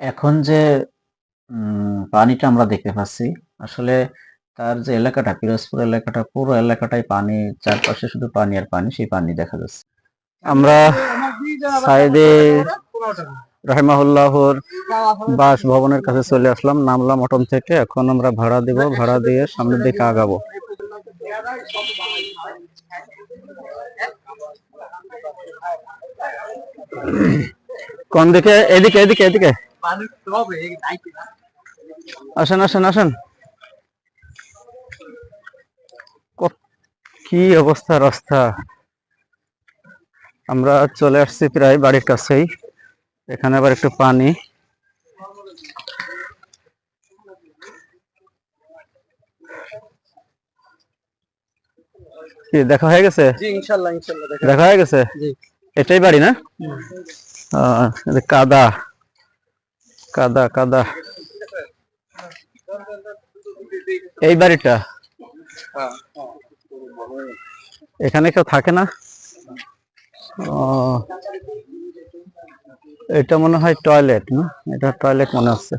এখন যে পানিটা আমরা দেখতে পাচ্ছি, আসলে তার যে এলাকাটা, পিরোজপুর এলাকাটা, পুরো এলাকাটাই পানি, চারপাশে শুধু পানি আর পানি, সেই পানি দেখা যাচ্ছে। আমরা সাইদে রাহিমাহুল্লাহর বাস ভবনের কাছে চলে আসলাম নামলাম অটন থেকে। এখন আমরা ভাড়া দিব, ভাড়া দিয়ে সামনের দিকে আগাবো। কোন দিকে? এদিকে এদিকে এদিকে। আসেন আসেন আসেন। কি অবস্থা রাস্তা? আমরা চলে আসছি প্রায় বাড়ির কাছেই। এখানে আবার একটু পানি। কি দেখা হয়ে গেছে? দেখা দেখা হয়ে গেছে? এটাই বাড়ি না? কাদা। কাদা কাদা। এই বাড়িটা? এখানে কেউ থাকে না? এটা মনে হয় টয়লেট, না? এটা টয়লেট মনে হচ্ছে।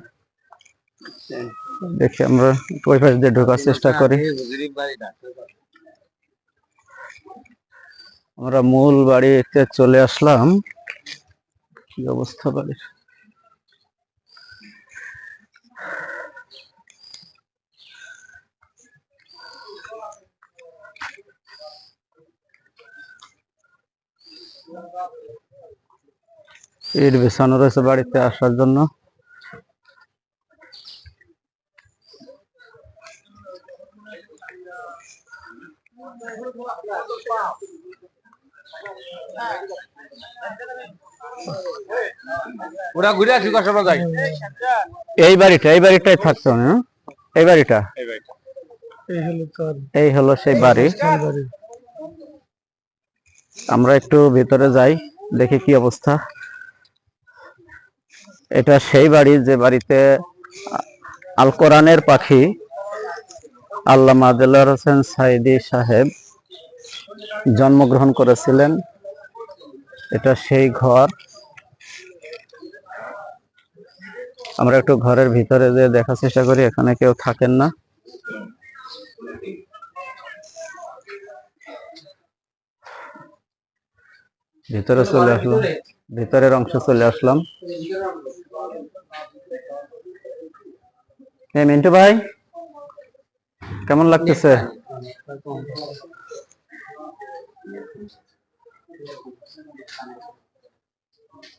দেখি আমরা ওই পাশ দিয়ে ঢোকার চেষ্টা করি। আমরা মূল বাড়িতে চলে আসলাম। কি অবস্থা বাড়ির? ইট বিছানো রয়েছে বাড়িতে আসার জন্য। ওরা ঘুরে আসি কষ্ট যায় এই বাড়িটা এই বাড়িটাই থাকতো না? এই বাড়িটা? এই হলো তোর এই হলো সেই বাড়ি। আমরা একটু ভিতরে যাই দেখি কি অবস্থা। এটা সেই বাড়ি যে বাড়িতে আল কোরআনের পাখি আল্লাহ দেলোয়ার হোসেন সাইদি সাহেব জন্মগ্রহণ করেছিলেন। এটা সেই ঘর। আমরা একটু ঘরের ভিতরে যে দেখার চেষ্টা করি, এখানে কেউ থাকেন না। ভিতরে চলে আসলাম। ভিতরের অংশ চলে আসলাম। মিন্টু ভাই কেমন লাগতেছে?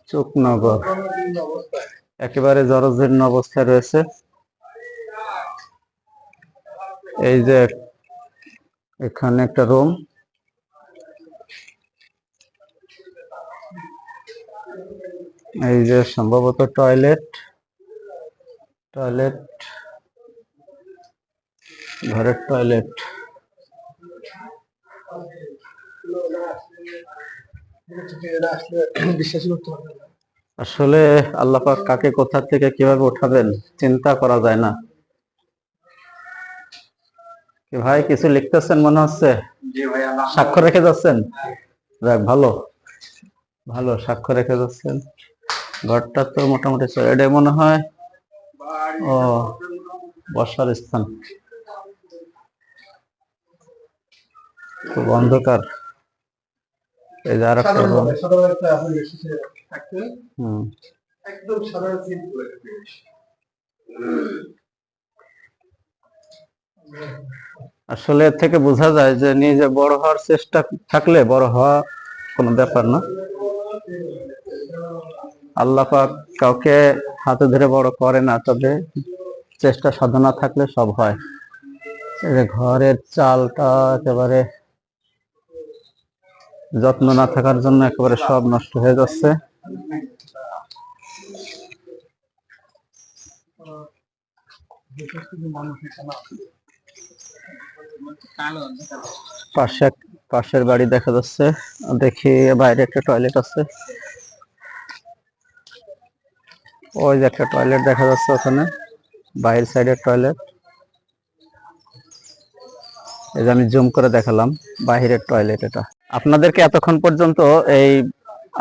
চুকনগর একেবারে জরজীর্ণ অবস্থায় রয়েছে। এই যে এখানে একটা রুম। এই যে সম্ভবত টয়লেট টয়লেট ঘরের টয়লেট। আসলে আল্লাহ পাক কাকে কোথা থেকে কীভাবে উঠাবেন চিন্তা করা যায় না। ভাই কিছু লিখতেছেন মনে হচ্ছে? সাক্ষ্য রেখে যাচ্ছেন? যাক ভালো। ভালো স্বাক্ষর রেখে যাচ্ছেন। ঘরটা তো মোটামুটি এটা মনে হয়। ও বসার স্থান। খুব অন্ধকার। এই যে আর একটা হুম। একদম সাধারণ সিম্পল একটা জিনিস আসলে এর থেকে বোঝা যায় যে নিজে বড় হওয়ার চেষ্টা থাকলে বড় হওয়া কোনো ব্যাপার না। আল্লাহ পাক কাউকে হাতে ধরে বড় করে না, তবে চেষ্টা সাধনা থাকলে সব হয়। ঘরের চালটা একেবারে যত্ন না থাকার জন্য একেবারে সব নষ্ট হয়ে যাচ্ছে। পাশে পাশের বাড়ি দেখা যাচ্ছে। দেখি বাইরে একটা টয়লেট আছে। ওই যে একটা টয়লেট দেখা যাচ্ছে ওখানে, বাইরের সাইডের টয়লেট এই যে আমি জুম করে দেখালাম, বাহিরের টয়লেট এটা। আপনাদেরকে এতক্ষণ পর্যন্ত এই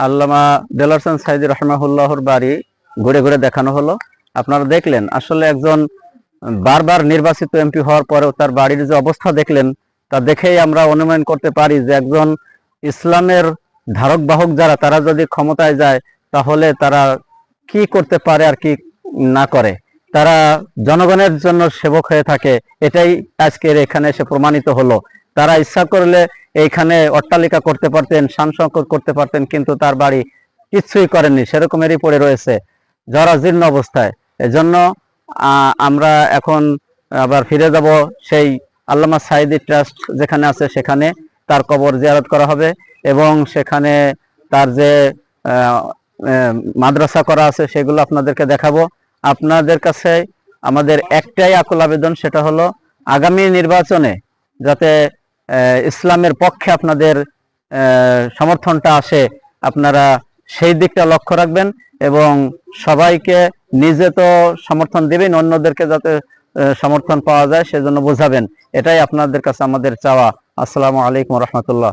আল্লামা দেলারসান সাইদি রহমাহুল্লাহর বাড়ি ঘুরে ঘুরে দেখানো হলো। আপনারা দেখলেন, আসলে একজন বারবার নির্বাচিত এমপি হওয়ার পরেও তার বাড়ির যে অবস্থা দেখলেন, তা দেখেই আমরা অনুমান করতে পারি যে একজন ইসলামের ধারক বাহক যারা, তারা যদি ক্ষমতায় যায়, তাহলে তারা কি করতে পারে আর কি না করে। তারা জনগণের জন্য সেবক হয়ে থাকে, এটাই আজকের এখানে এসে প্রমাণিত হলো। তারা ইচ্ছা করলে এইখানে অট্টালিকা করতে পারতেন শানসংকট করতে পারতেন, কিন্তু তার বাড়ি কিচ্ছুই করেননি, সেরকমেরই পড়ে রয়েছে জরাজীর্ণ অবস্থায়। এজন্য আমরা এখন আবার ফিরে যাব সেই আল্লামা সাইদি ট্রাস্ট যেখানে আছে, সেখানে তার কবর জিয়ারত করা হবে এবং সেখানে তার যে মাদ্রাসা করা আছে, সেগুলো আপনাদেরকে দেখাবো। আপনাদের কাছে আমাদের একটাই আকুল আবেদন, সেটা হলো আগামী নির্বাচনে যাতে ইসলামের পক্ষে আপনাদের সমর্থনটা আসে, আপনারা সেই দিকটা লক্ষ্য রাখবেন এবং সবাইকে নিজে তো সমর্থন দিবেন, অন্যদেরকে যাতে সমর্থন পাওয়া যায়, সেজন্য বোঝাবেন। এটাই আপনাদের কাছে আমাদের চাওয়া। আসসালামু আলাইকুম রহমতুল্লাহ।